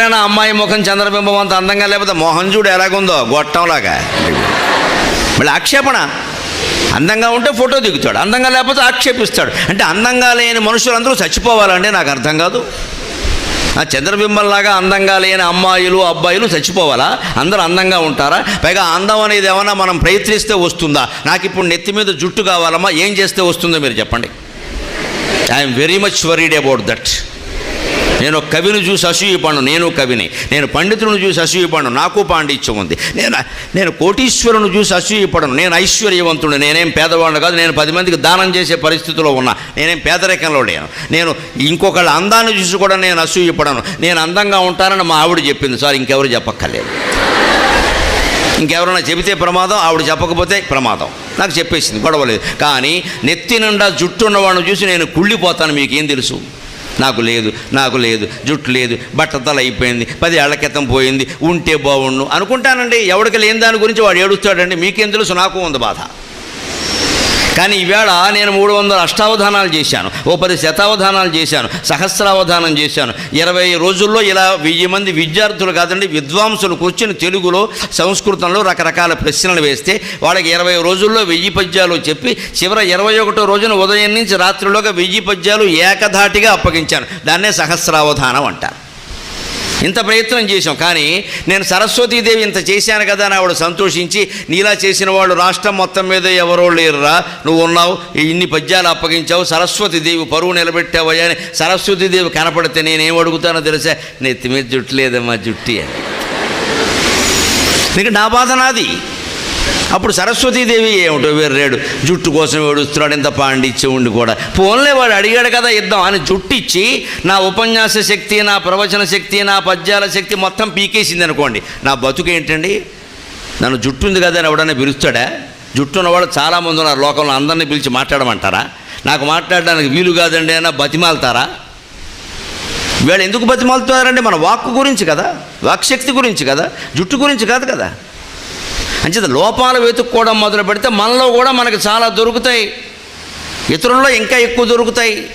ఎప్పుడైనా అమ్మాయి ముఖం చంద్రబింబం అంత అందంగా లేకపోతే మోహన్ చూడు ఎలాగుందో గొట్టంలాగా. మళ్ళీ ఆక్షేపణ. అందంగా ఉంటే ఫోటో దిగుతాడు అందంగా లేకపోతే ఆక్షేపిస్తాడు. అంటే అందంగా లేని మనుషులందరూ చచ్చిపోవాలంటే నాకు అర్థం కాదు. ఆ చంద్రబింబంలాగా అందంగా లేని అమ్మాయిలు అబ్బాయిలు చచ్చిపోవాలా? అందరూ అందంగా ఉంటారా? పైగా అందం అనేది ఏమన్నా మనం ప్రయత్నిస్తే వస్తుందా? నాకు ఇప్పుడు నెత్తి మీద జుట్టు కావాలమ్మా ఏం చేస్తే వస్తుందో మీరు చెప్పండి. I'm very much worried about that నేను ఒక కవిని చూసి అసూయపడను నేను కవిని. నేను పండితులను చూసి అసూయపడను నాకు పాండిత్యం ఉంది. నేను నేను కోటీశ్వరుని చూసి అసూయపడను. నేను ఐశ్వర్యవంతుడు నేనేం పేదవాడిని కాదు నేను పది మందికి దానం చేసే పరిస్థితిలో ఉన్నా. నేనేం పేదరికంలో లేను. నేను ఇంకొకళ్ళ అందాన్ని చూసి కూడా నేను అసూయపడను. నేను అందంగా ఉంటానని మా ఆవిడ చెప్పింది. సార్ ఇంకెవరు చెప్పక్కర్లేదు. ఇంకెవరైనా చెబితే ప్రమాదం ఆవిడ చెప్పకపోతే ప్రమాదం. నాకు చెప్పేసింది గొడవలేదు కానీ నెత్తి నిండా జుట్టు ఉన్నవాడిని చూసి నేను కుళ్ళిపోతాను మీకేం తెలుసు? నాకు లేదు నాకు లేదు జుట్టు లేదు బట్టతల అయిపోయింది పది ఏళ్ళ క్రితం పోయింది ఉంటే బాగుండు అనుకుంటానండి. ఎవడికి లేని దాని గురించి వాడు ఏడుస్తాడండి. మీకేం తెలుసు? నాకు ఉంది బాధ. కానీ ఈవేళ నేను మూడు వందల అష్టావధానాలు చేశాను. ఓ పది శతావధానాలు చేశాను. సహస్రావధానం చేశాను. ఇరవై రోజుల్లో ఇలా వెయ్యి మంది విద్యార్థులు కాదండి విద్వాంసులు కూర్చొని తెలుగులో సంస్కృతంలో రకరకాల ప్రశ్నలు వేస్తే వాళ్ళకి ఇరవై రోజుల్లో వెయ్యి పద్యాలు చెప్పి చివర ఇరవై ఒకటో రోజున ఉదయం నుంచి రాత్రిలోగా వెయ్యి పద్యాలు ఏకధాటిగా అప్పగించాను. దాన్నే సహస్రావధానం అంటారు. ఇంత ప్రయత్నం చేశాం. కానీ నేను సరస్వతీదేవి ఇంత చేశాను కదా అని ఆవిడ సంతోషించి నీలా చేసిన వాళ్ళు రాష్ట్రం మొత్తం మీద ఎవరో లేరురా. నువ్వు ఉన్నావు ఇన్ని పద్యాలు అప్పగించావు సరస్వతీదేవి పరువు నిలబెట్టావయ్యా అని సరస్వతీదేవి కనపడితే నేనేం అడుగుతానో తెలుసా? నెత్తి మీద జుట్టు లేదమ్మా జుట్టి అని. నీకు నా బాధ నాది. అప్పుడు సరస్వతీదేవి ఏమిటో వేరేడు జుట్టు కోసం ఏడుస్తున్నాడు ఇంత పాండిత్యం ఉండి కూడా. పోన్లే వాడు అడిగాడు కదా ఇద్దాం అని జుట్టు ఇచ్చి నా ఉపన్యాస శక్తి నా ప్రవచన శక్తి నా పద్యాల శక్తి మొత్తం పీకేసింది అనుకోండి. నా బతుకు ఏంటండి? నన్ను జుట్టు ఉంది కదా అని ఎవడన్నా పిలుస్తాడా? జుట్టు ఉన్నవాడు చాలామంది ఉన్నారు లోకంలో అందరినీ పిలిచి మాట్లాడమంటారా? నాకు మాట్లాడడానికి వీలు కాదండి అన్న బతిమాలుతారా? వీళ్ళు ఎందుకు బతిమాలుతున్నారంటే మన వాక్కు గురించి కదా. వాక్శక్తి గురించి కదా. జుట్టు గురించి కాదు కదా. అంచేత లోపాలు వెతుక్కోవడం మొదలు పెడితే మనలో కూడా మనకు చాలా దొరుకుతాయి. ఇతరుల్లో ఇంకా ఎక్కువ దొరుకుతాయి.